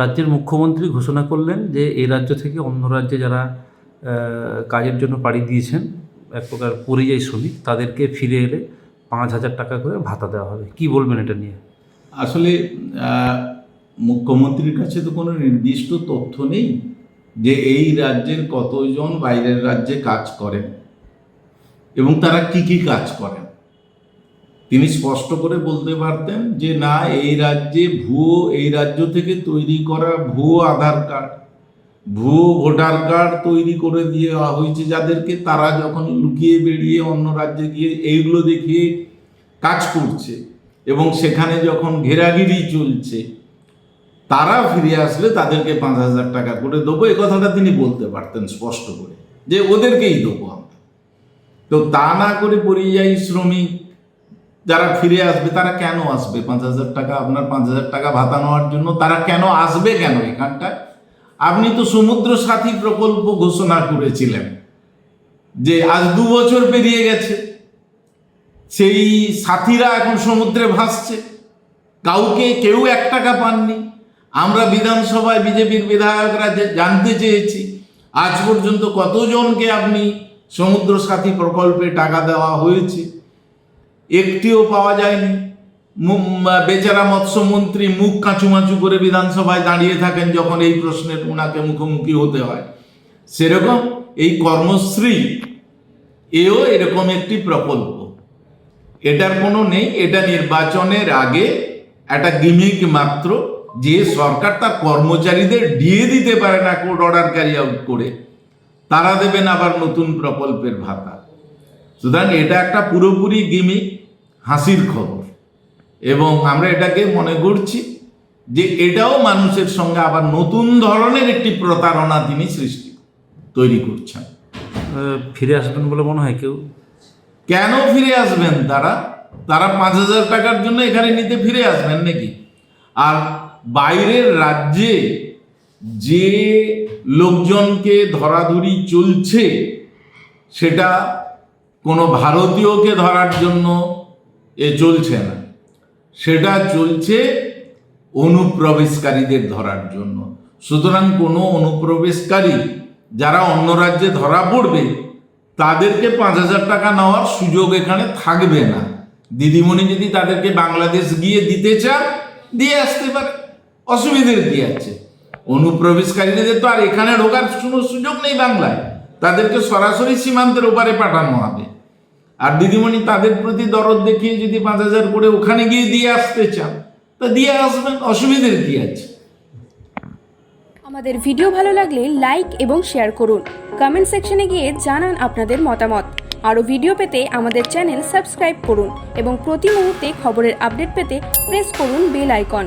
রাজ্যের মুখ্যমন্ত্রী ঘোষণা করলেন যে এই রাজ্য থেকে অন্য রাজ্যে যারা কাজের জন্য পাড়ি দিয়েছেন, এক প্রকার পরিযায়ী শ্রমিক, তাদেরকে ফিরে এলে পাঁচ হাজার টাকা করে ভাতা দেওয়া হবে। কি বলবেন এটা নিয়ে? আসলে মুখ্যমন্ত্রীর কাছে তো কোনো নির্দিষ্ট তথ্য নেই যে এই রাজ্যের কতজন বাইরের রাজ্যে কাজ করেন এবং তারা কি কি কাজ করেন। তিনি স্পষ্ট করে বলতে পারতেন যে, না, এই রাজ্যে ভুয়ো, এই রাজ্য থেকে তৈরি করা ভুয়ো আধার কার্ড, ভুয়ো ভোটার কার্ড তৈরি করে দিয়ে দেওয়া হয়েছে যাদেরকে তারা যখন লুকিয়ে বেরিয়ে অন্য রাজ্যে গিয়ে এইগুলো দেখিয়ে কাজ করছে এবং সেখানে যখন ঘেরাঘিরি চলছে, তারা ফিরে আসলে তাদেরকে পাঁচ হাজার টাকা করে দেবো। এ কথাটা তিনি বলতে পারতেন স্পষ্ট করে যে, ওদেরকেই দেবো আমরা। তো তা না করে পরিযায়ী শ্রমিক যারা ফিরে আসবে, তারা কেন আসবে? পাঁচ হাজার টাকা, আপনার পাঁচ হাজার টাকা ভাতা নেওয়ার জন্য তারা কেন আসবে কেন এখানটায়? আপনি তো সমুদ্র সাথী প্রকল্প ঘোষণা করেছিলেন যে আজ দু বছর পেরিয়ে গেছে। সেই সাথীরা এখন সমুদ্রে ভাসছে। কাউকে, কেউ এক টাকা পাননি। আমরা বিধানসভায় বিজেপির বিধায়করা জানতে চেয়েছি, আজ পর্যন্ত কতজনকে আপনি সমুদ্র সাথী প্রকল্পে টাকা দেওয়া হয়েছে? একটিও পাওয়া যায়নি। বেচারা মৎস্যমন্ত্রী মুখ কাঁচুমাচু করে বিধানসভায় দাঁড়িয়ে থাকেন যখন এই প্রশ্নের ওনাকে মুখোমুখি হতে হয়। সেরকম এই কর্মশ্রী, এও এরকম একটি প্রকল্প। এটার কোনো নেই, এটা নির্বাচনের আগে একটা গিমিক মাত্র যে সরকার তার কর্মচারীদের দিয়ে দিতে পারে না কোর্ট অর্ডার ক্যারি আউট করে, তারা দেবেন আবার নতুন প্রকল্পের ভাতা। সুতরাং এটা একটা পুরোপুরি গিমিক হাসির খবর এবং আমরা এটাকে মনে করছি যে এটাও মানুষের সঙ্গে আবার নতুন ধরনের একটি প্রতারণা তিনি সৃষ্টি তৈরি করছেন। ফিরে আসবেন বলে মনে হয় কেউ? কেন ফিরে আসবেন তারা? তারা পাঁচ হাজার টাকার জন্য এখানে নিতে ফিরে আসবেন নাকি? আর বাইরের রাজ্যে যে লোকজনকে ধরাধরি চলছে সেটা কোনো ভারতীয়কে ধরার জন্য এ চলছে না। সেটা চলছে অনুপ্রবেশকারীদের ধরার জন্য। সুতরাং কোনো অনুপ্রবেশকারী যারা অন্য রাজ্যে ধরা পড়বে, তাদেরকে পাঁচ হাজার টাকা নেওয়ার সুযোগ এখানে থাকবে না। দিদিমণি যদি তাদেরকে বাংলাদেশ গিয়ে দিতে চান, দিয়ে আসতে পারে। অসুবিধের কি আছে? অনুপ্রবেশকারীদের তো আর এখানে ঢোকার কোনো সুযোগ নেই বাংলায়। তাদেরকে সরাসরি সীমান্তের ওপারে পাঠানো হবে। আর দিদিমণি তাদের প্রতি দরদ দেখিয়ে যদি পাঁচ হাজার করে ওখানে গিয়ে দিয়ে আসতে চান, তা দিয়ে আসবেন, অসুবিধের কি আছে? আমাদের ভিডিও ভালো লাগলে লাইক এবং শেয়ার করুন। কমেন্ট সেকশনে গিয়ে জানান আপনাদের মতামত। আরও ভিডিও পেতে আমাদের চ্যানেল সাবস্ক্রাইব করুন এবং প্রতি মুহূর্তে খবরের আপডেট পেতে প্রেস করুন বেল আইকন।